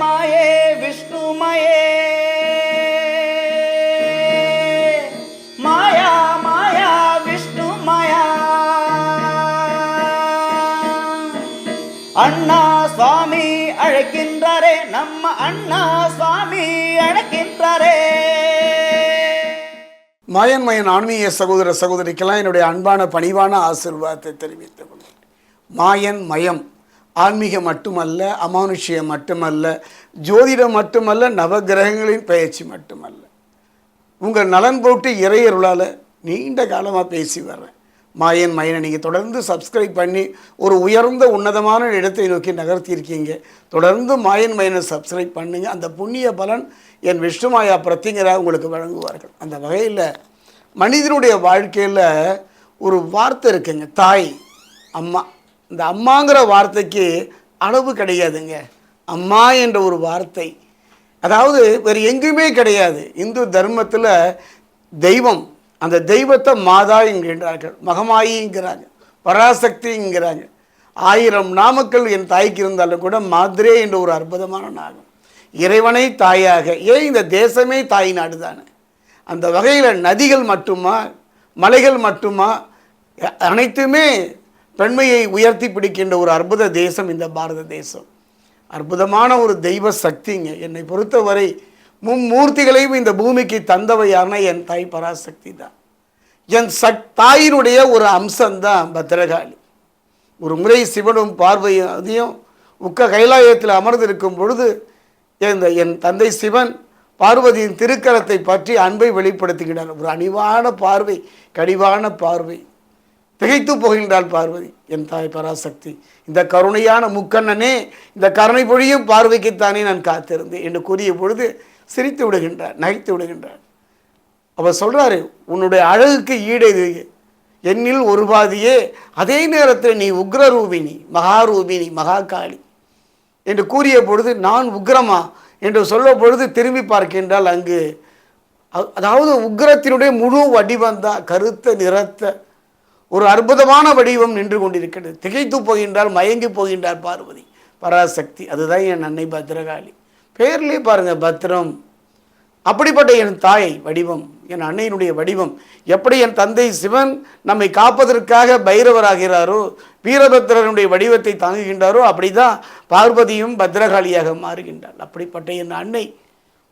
மாயே விஷ்ணுமயே. மாயா மாயா விஷ்ணுமயா. அண்ணா சுவாமி அழைக்கின்றாரே நம்ம அண்ணா சுவாமி அழைக்கின்றாரே. மாயன் மயன் ஆன்மீக சகோதர சகோதரிக்கெல்லாம் என்னுடைய அன்பான பணிவான ஆசிர்வாதத்தை தெரிவித்துக் கொள்கிறேன். மாயன் மயம் ஆன்மீகம் மட்டுமல்ல அமானுஷ்யம் மட்டுமல்ல ஜோதிடம் மட்டுமல்ல நவகிரகங்களின் பயிற்சி மட்டுமல்ல. உங்கள் நலன் போட்டு இறையருளால் நீண்ட காலமாக பேசி வர்றேன். மாயன் மயனை நீங்கள் தொடர்ந்து சப்ஸ்கிரைப் பண்ணி ஒரு உயர்ந்த உன்னதமான இடத்தை நோக்கி நகர்த்தியிருக்கீங்க தொடர்ந்து மாயன் மயனை சப்ஸ்கிரைப் பண்ணுங்கள் அந்த புண்ணிய பலன் என் விஷ்ணுமாயா பிரத்திங்கராக உங்களுக்கு வழங்குவார்கள். அந்த வகையில் மனிதனுடைய வாழ்க்கையில் ஒரு வார்த்தை இருக்குங்க. தாய் அம்மா இந்த அம்மாங்கிற வார்த்தைக்கு அளவு கிடையாதுங்க. அம்மா என்ற ஒரு வார்த்தை. அதாவது வேறு எங்கேயுமே கிடையாது. இந்து தர்மத்தில் தெய்வம் அந்த தெய்வத்தை மாதா என்கின்றார்கள் மகமாயிங்கிறாங்க. பராசக்திங்கிறாங்க. ஆயிரம் நாமக்கல் என் தாய்க்கு இருந்தாலும் கூட மாதிரே என்ற ஒரு அற்புதமான நாகம். இறைவனை தாயாக ஏன் இந்த தேசமே தாய் நாடு தானே? அந்த வகையில் நதிகள் மட்டுமா மலைகள் மட்டுமா அனைத்துமே பெண்மையை உயர்த்தி பிடிக்கின்ற ஒரு அற்புத தேசம் இந்த பாரத தேசம். அற்புதமான ஒரு தெய்வ சக்திங்க. என்னை பொறுத்தவரை மும்மூர்த்திகளையும் இந்த பூமிக்கு தந்தவையான என் தாய் பராசக்தி தான். என் சக் தாயினுடைய ஒரு அம்சம்தான் பத்திரகாளி ஒரு முறை சிவனும் பார்வையும் அதையும் உக்க கைலாயத்தில் அமர்ந்திருக்கும் பொழுது இந்த என் தந்தை சிவன் பார்வதியின் திருக்கரத்தை பற்றி அன்பை வெளிப்படுத்துகிறார். ஒரு அணிவான பார்வை கடிவான பார்வை. திகைத்து போகின்றாள் பார்வதி. என் தாய் பராசக்தி. இந்த கருணையான முக்கண்ணனே இந்த கருணை பொழியும் பார்வைக்குத்தானே நான் காத்திருந்தேன் என்று கூறிய பொழுது சிரித்து விடுகின்றார் நகைத்து விடுகின்றார். அவர் சொல்கிறாரு உன்னுடைய அழகுக்கு ஈடு என்னில் ஒரு பாதியே அதே நேரத்தில் நீ உக்ரரூபிணி மகாரூபிணி மகாகாளி என்று கூறிய பொழுது நான் உக்ரமா? என்று சொல்ல பொழுது திரும்பி பார்க்கின்றால் அங்கு அதாவது உக்ரத்தினுடைய முழு வடிவந்தான் கருத்த நிறத்த ஒரு அற்புதமான வடிவம் நின்று கொண்டிருக்கிறது. திகைத்து போகின்றால் மயங்கி போகின்றார் பார்வதி. பராசக்தி அதுதான் என் அன்னை பத்திரகாளி பேர்லேயே பாருங்கள் பத்ரம். அப்படிப்பட்ட என் தாய் வடிவம் என் அன்னையினுடைய வடிவம். எப்படி என் தந்தை சிவன் நம்மை காப்பதற்காக பைரவராகிறாரோ வீரபத்திரனுடைய வடிவத்தை தாங்குகின்றாரோ அப்படிதான் பார்வதியும் பத்திரகாளியாக மாறுகின்றாள். அப்படிப்பட்ட என் அன்னை.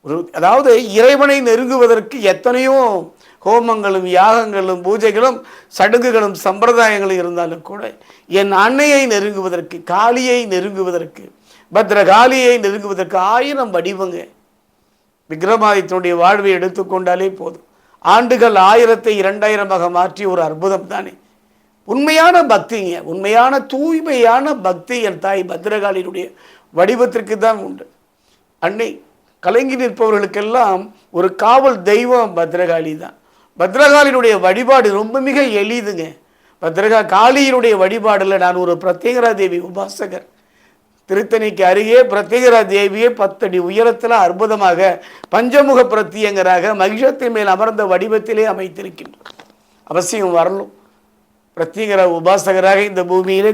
ஒரு அதாவது இறைவனை நெருங்குவதற்கு எத்தனையோ ஹோமங்களும் யாகங்களும் பூஜைகளும் சடங்குகளும் சம்பிரதாயங்களும் இருந்தாலும் கூட என் அன்னையை நெருங்குவதற்கு காளியை நெருங்குவதற்கு பத்ரகாளியை நெருங்குவதற்கு ஆயிரம் வடிவங்க. விக்ரமாதித்தனுடைய வாழ்வை எடுத்துக்கொண்டாலே போதும். ஆண்டுகள் ஆயிரத்தை இரண்டாயிரமாக மாற்றி ஒரு அற்புதம் தானே. உண்மையான பக்திங்க உண்மையான தூய்மையான பக்தி என் தாய் பத்ரகாளியினுடைய வடிவத்திற்கு தான் உண்டு. அன்னை கலங்கி நிற்பவர்களுக்கெல்லாம் ஒரு காவல் தெய்வம் பத்ரகாளி தான். பத்ரகாலினுடைய வழிபாடு ரொம்ப மிக எளிதுங்க. பத்ரகா காளியினுடைய வழிபாடில் நான் ஒரு பிரத்யேகரா தேவி உபாசகர். திருத்தணிக்கு அருகே பிரத்யேகரா தேவியை பத்தடி உயரத்தில் அற்புதமாக பஞ்சமுக பிரத்தியங்கராக மகிஷத்தின் மேல் அமர்ந்த வடிவத்திலே அமைத்திருக்கின்றோம். அவசியம் வரணும். பிரத்யேகர உபாசகராக இந்த பூமியிலே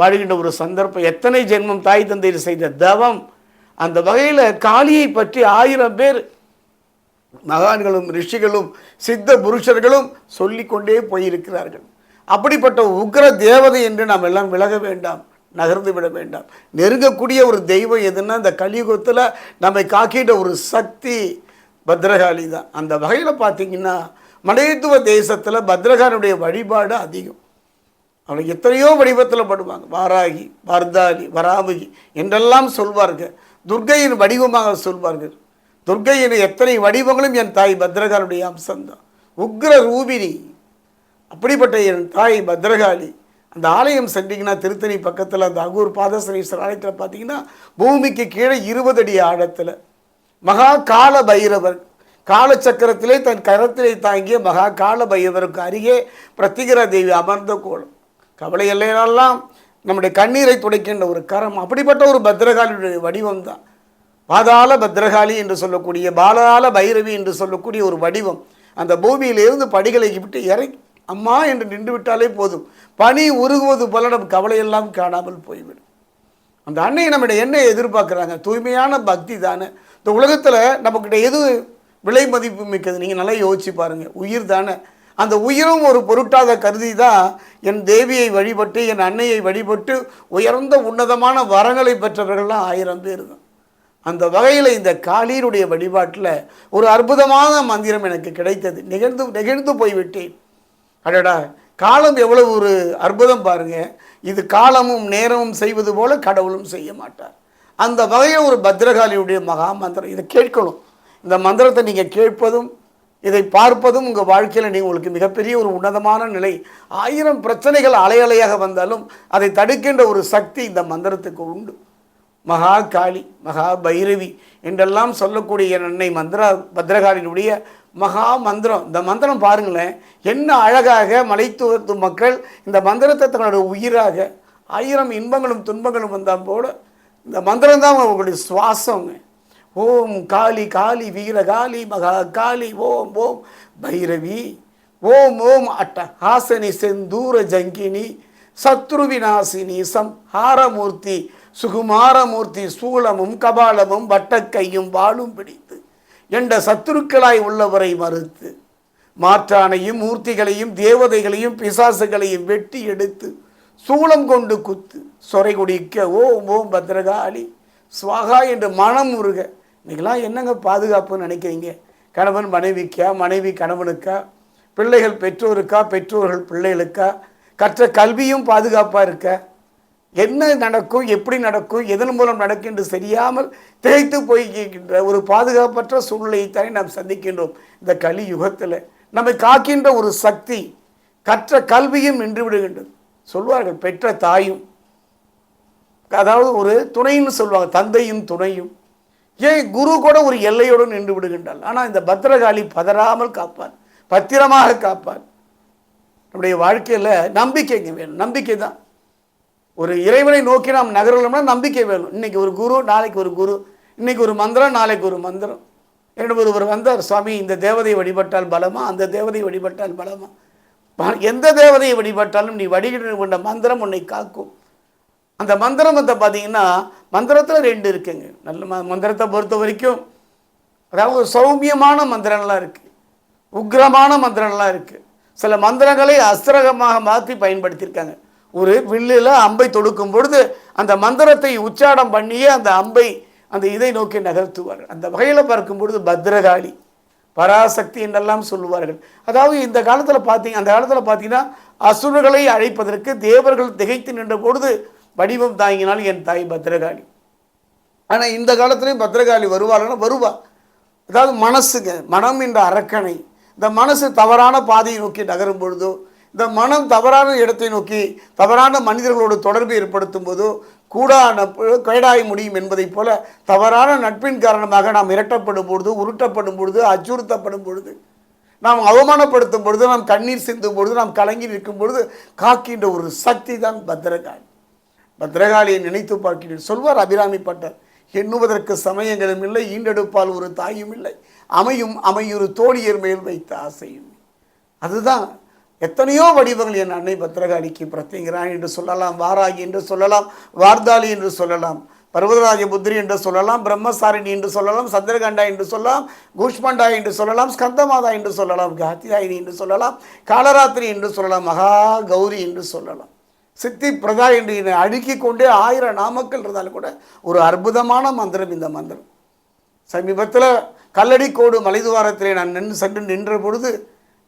வாழ்கின்ற ஒரு சந்தர்ப்பம் எத்தனை ஜென்மம் தாய் தந்தையில் செய்த தவம் அந்த வகையில் காளியை பற்றி ஆயிரம் பேர் மகான்களும் ரிஷிகளும் சித்த புருஷர்களும் சொல்லிக்கொண்டே போயிருக்கிறார்கள். அப்படிப்பட்ட உக்ர தேவதை என்று நாம் எல்லாம் விலக வேண்டாம் நகர்ந்து விட வேண்டாம். நெருங்கக்கூடிய ஒரு தெய்வம் எதுன்னா இந்த கலியுகத்தில் நம்மை காக்கின்ற ஒரு சக்தி பத்ரகாளி தான். அந்த வகையில் பார்த்தீங்கன்னா மலையத்துவ தேசத்தில் பத்ரகானுடைய வழிபாடு அதிகம். அவளை எத்தனையோ வடிவத்தில் படுவாங்க வாராகி வர்தாகி வராமகி என்றெல்லாம் சொல்வார்கள். துர்கையின் வடிவமாக சொல்வார்கள். துர்கையின் எத்தனை வடிவங்களும் என் தாய் பத்ரகாலுடைய அம்சம்தான். உக்ர ரூபினி அப்படிப்பட்ட என் தாய் பத்ரகாளி அந்த ஆலயம் சென்றீங்கன்னா திருத்தணி பக்கத்தில் அந்த அகூர் பாதசனீஸ்வரர் ஆலயத்தில் பார்த்தீங்கன்னா பூமிக்கு கீழே இருபது அடி ஆழத்தில் மகா கால பைரவர் காலச்சக்கரத்திலே தன் கரத்திலே தாங்கிய மகா கால பைரவருக்கு அருகே பிரத்திகரா தேவி அமர்ந்த கோலம். கவலை எல்லாம் நம்முடைய கண்ணீரை துடைக்கின்ற ஒரு கரம் அப்படிப்பட்ட ஒரு பத்ரகாலியுடைய வடிவம் தான் பாதாள பத்ரகாளி என்று சொல்லக்கூடிய பாலால பைரவி என்று சொல்லக்கூடிய ஒரு வடிவம். அந்த பூமியிலிருந்து படிகளை விட்டு இறை அம்மா என்று நின்று விட்டாலே போதும். பனி உருகுவது போல நம் கவலையெல்லாம் காணாமல் போய்விடும். அந்த அன்னை நம்மகிட்ட என்ன எதிர்பார்க்குறாங்க? தூய்மையான பக்தி தானே. இந்த உலகத்தில் நம்மக்கிட்ட எது விலை மதிப்பு மிக்கது? நீங்கள் நல்லா யோசிச்சு பாருங்கள் உயிர் தானே. அந்த உயிரும் ஒரு பொருட்டாக கருதி தான் என் தேவியை வழிபட்டு என் அன்னையை வழிபட்டு உயர்ந்த உன்னதமான வரங்களை பெற்றவர்கள்லாம் ஆயிரம் பேர் தான். அந்த வகையில் இந்த காளியினுடைய வழிபாட்டில் ஒரு அற்புதமான மந்திரம் எனக்கு கிடைத்தது. நிகழ்ந்து நிகழ்ந்து போய்விட்டேன். அடடா காலம் எவ்வளவு ஒரு அற்புதம் பாருங்கள் இது காலமும் நேரமும் செய்வது போல கடவுளும் செய்ய மாட்டார். அந்த வகையில் ஒரு பத்ரகாளியுடைய மகா மந்திரம். இதை கேட்கணும். இந்த மந்திரத்தை நீங்கள் கேட்பதும் இதை பார்ப்பதும் உங்கள் வாழ்க்கையில் நீங்கள் உங்களுக்கு மிகப்பெரிய ஒரு உன்னதமான நிலை. ஆயிரம் பிரச்சனைகள் அலையலையாக வந்தாலும் அதை தடுக்கின்ற ஒரு சக்தி இந்த மந்திரத்துக்கு உண்டு. மகா காளி மகா பைரவி என்றெல்லாம் சொல்லக்கூடிய அன்னை மந்திர பத்ரகாளியினுடைய மகா மந்திரம். இந்த மந்திரம் பாருங்களேன் என்ன அழகாக மலைத்துவத்து மக்கள் இந்த மந்திரத்தை தங்களுடைய உயிராக ஆயிரம் இன்பங்களும் துன்பங்களும் வந்தால் போல இந்த மந்திரம் தான் அவங்களுடைய சுவாசங்க. ஓம் காளி காளி வீர காளி மகா காளி ஓம் ஓம் பைரவி ஓம் ஓம் அட்ட ஹாசனி செந்தூர ஜங்கினி சத்ரு விநாசினி சம்ஹாரமூர்த்தி சுகுமாரமூர்த்தி சூலமும் கபாலமும் வட்டக்கையும் வாளும் பிடித்து என்ற சத்துருக்களாய் உள்ளவரை மறுத்து மாற்றானையும் மூர்த்திகளையும் தேவதைகளையும் பிசாசுகளையும் வெட்டி எடுத்து சூளம் கொண்டு குத்து சொரை குடிக்க ஓம் ஓம் பத்ரகாளி சுவாகா என்று மனம் உருக இன்னைக்கெல்லாம் என்னங்க பாதுகாப்புன்னு நினைக்கிறீங்க? கணவன் மனைவிக்கா மனைவி கணவனுக்கா? பிள்ளைகள் பெற்றோருக்கா பெற்றோர்கள் பிள்ளைகளுக்கா? கற்ற கல்வியும் பாதுகாப்பாக இருக்கா? என்ன நடக்கும் எப்படி நடக்கும் எதன் மூலம் நடக்கும் என்று தெரியாமல் திகைத்து போய்கின்ற ஒரு பாதுகாப்பற்ற சூழ்நிலையைத்தானே நாம் சந்திக்கின்றோம் இந்த கலி யுகத்தில் நம்மை காக்கின்ற ஒரு சக்தி கற்ற கல்வியும் நின்று விடுகின்றது. சொல்வார்கள் பெற்ற தாயும். அதாவது ஒரு துணைன்னு சொல்லுவாங்க தந்தையும் துணையும். ஏன் குரு கூட ஒரு எல்லையோடு நின்று விடுகின்றாள் ஆனால் இந்த பத்திரகாளி பதறாமல் காப்பார் பத்திரமாக காப்பார். நம்முடைய வாழ்க்கையில் நம்பிக்கைங்க வேணும் நம்பிக்கை தான் ஒரு இறைவனை நோக்கி நாம் நகரலாம்னா நம்பிக்கை வேணும். இன்றைக்கி ஒரு குரு நாளைக்கு ஒரு குரு இன்றைக்கி ஒரு மந்திரம் நாளைக்கு ஒரு மந்திரம். என்னிடம் ஒருவர் வந்தார் சுவாமி இந்த தேவதையை வழிபட்டால் பலமா? அந்த தேவதையை வழிபட்டால் பலமா? எந்த தேவதையை வழிபட்டாலும் நீ வழிகிட்டு கொண்ட மந்திரம் உன்னை காக்கும். அந்த மந்திரம் வந்து பார்த்தீங்கன்னா மந்திரத்தில் ரெண்டு இருக்குங்க. நல்ல ம- மந்திரத்தை பொறுத்த வரைக்கும் அதாவது சௌமியமான மந்திரம்லாம் இருக்குது உக்கிரமான மந்திரம்லாம் இருக்குது சில மந்திரங்களை அஸ்திரகமாக மாற்றி பயன்படுத்தியிருக்காங்க. ஒரு வில்லில் அம்பை தொடுக்கும் பொழுது அந்த மந்திரத்தை உச்சாடம் பண்ணியே அந்த அம்பை அந்த இதை நோக்கி நகர்த்துவார்கள். அந்த வகையில் பார்க்கும் பொழுது பத்ரகாளி பராசக்தி என்றெல்லாம் சொல்லுவார்கள். அதாவது இந்த காலத்தில் பார்த்தீங்க அந்த காலத்தில் பார்த்தீங்கன்னா அசுரர்களை அழைப்பதற்கு தேவர்கள் திகைத்து நின்ற பொழுது வடிவம் தாங்கினால் என் தாய் பத்ரகாளி. ஆனால் இந்த காலத்துலேயும் பத்ரகாளி வருவாள்னா வருவா. அதாவது மனசுங்க மனம் என்ற அரக்கணை இந்த மனசு தவறான பாதையை நோக்கி நகரும் பொழுதோ இந்த மனம் தவறான இடத்தை நோக்கி தவறான மனிதர்களோடு தொடர்பு ஏற்படுத்தும் போதோ கூடான கேடாய் முடியும் என்பதைப் போல தவறான நட்பின் காரணமாக நாம் இரட்டப்படும் பொழுது உருட்டப்படும் பொழுது அச்சுறுத்தப்படும் பொழுது நாம் அவமானப்படுத்தும் பொழுது நாம் கண்ணீர் சிந்தும் பொழுது நாம் கலங்கி நிற்கும் பொழுது காக்கின்ற ஒரு சக்தி தான் பத்ரகாளி. பத்ரகாளியை நினைத்து பார்க்கிறேன் சொல்வார் அபிராமி பட்டர் எண்ணுவதற்கு சமயங்களும் இல்லை ஈண்டெடுப்பால் ஒரு தாயும் இல்லை அமையும் அமையொரு தோழியர் மேல் வைத்த ஆசையும் அதுதான் எத்தனையோ வடிவங்கள் என் அன்னை பத்திரகாளிக்கு பிரத்திங்கிறான் என்று சொல்லலாம் வாராகி என்று சொல்லலாம் வார்தாளி என்று சொல்லலாம் பர்வதராஜ புத்திரி என்று சொல்லலாம் பிரம்மசாரிணி என்று சொல்லலாம் சந்திரகண்டா என்று சொல்லலாம் கூஷ்மண்டா என்று சொல்லலாம் ஸ்கந்தமாதா என்று சொல்லலாம் காத்தியாயினி என்று சொல்லலாம் காலராத்திரி என்று சொல்லலாம் மகா கௌரி என்று சொல்லலாம் சித்தி பிரதா என்று என்னை கொண்டே ஆயிரம் நாமக்கள் இருந்தாலும் கூட ஒரு அற்புதமான மந்திரம் இந்த மந்திரம் சமீபத்தில் கல்லடிக்கோடு மலைதுவாரத்திலே நான் நின்று சென்று நின்ற பொழுது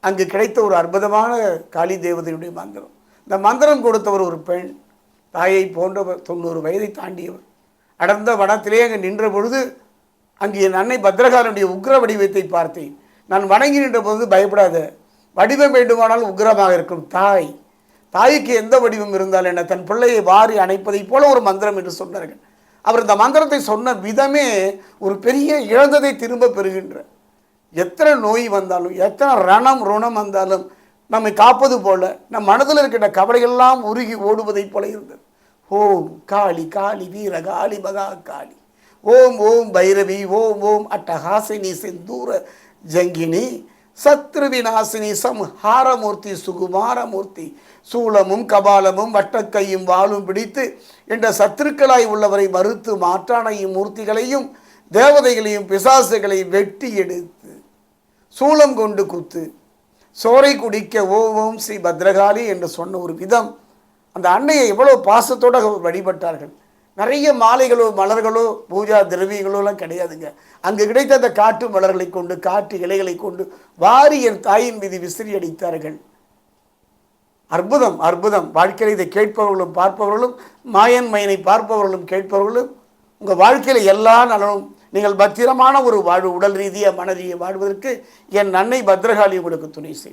அங்கு கிடைத்த ஒரு அற்புதமான காளி தேவதையுடைய மந்திரம். இந்த மந்திரம் கொடுத்தவர் ஒரு பெண் தாயை போன்றவர் தொண்ணூறு வயதை தாண்டியவர். அடர்ந்த வனத்திலே அங்கு நின்ற பொழுது அங்கு என் அன்னை பத்ரகாலனுடைய உக்ர வடிவத்தை பார்த்தேன். நான் வணங்கி நின்ற பொழுது பயப்படாத வடிவம் வேண்டுமானால் உக்ரமாக இருக்கும் தாய். தாய்க்கு எந்த வடிவம் இருந்தால் என்ன? தன் பிள்ளையை வாரி அணைப்பதைப் போல ஒரு மந்திரம் என்று சொன்னார்கள். அவர் இந்த மந்திரத்தை சொன்ன விதமே ஒரு பெரிய இழந்ததை திரும்ப பெறுகின்ற எத்தனை நோய் வந்தாலும் எத்தனை ரணம் ருணம் வந்தாலும் நம்மை காப்பது போல நம் மனதில் இருக்கின்ற கவலையெல்லாம் உருகி ஓடுவதைப் போல இருந்தது. ஓம் காளி காளி வீர காளி மகா காளி. ஓம் ஓம் பைரவி ஓம் ஓம் அட்டஹாசினி செந்தூர ஜங்கினி சத்ரு விநாசினி சம்ஹாரமூர்த்தி சுகுமாரமூர்த்தி. சூலமும் கபாலமும் வட்டக்கையும் வாளும் பிடித்து என்ற சத்துருக்களாய் உள்ளவரை மறுத்து மாற்றானையும் மூர்த்திகளையும் தேவதைகளையும் பிசாசுகளையும் வெட்டி எடுத்து சூலம் கொண்டு குத்து. சோரை குடிக்க ஓவோம் ஸ்ரீ பத்ரகாளி என்று சொன்ன ஒரு விதம். அந்த அன்னையை எவ்வளோ பாசத்தோட வழிபட்டார்கள். நிறைய மாலைகளோ மலர்களோ பூஜா திரவியங்களோலாம் கிடையாதுங்க. அங்கு கிடைத்த அந்த காட்டு மலர்களை கொண்டு காட்டு இலைகளை கொண்டு வாரி என் தாயின் மீது விசிறி அடித்தார்கள். அற்புதம் அற்புதம். வாழ்க்கையில் இதை கேட்பவர்களும் பார்ப்பவர்களும் மாயன் மயனை பார்ப்பவர்களும் கேட்பவர்களும் உங்கள் வாழ்க்கையில் எல்லா நலனும் நீங்கள் பத்திரமான ஒரு வாழ்வு உடல் ரீதியாக மன ரீதியாக வாழ்வதற்கு என் அன்னை பத்ரகாளி உங்களுக்கு துணை செய்வார்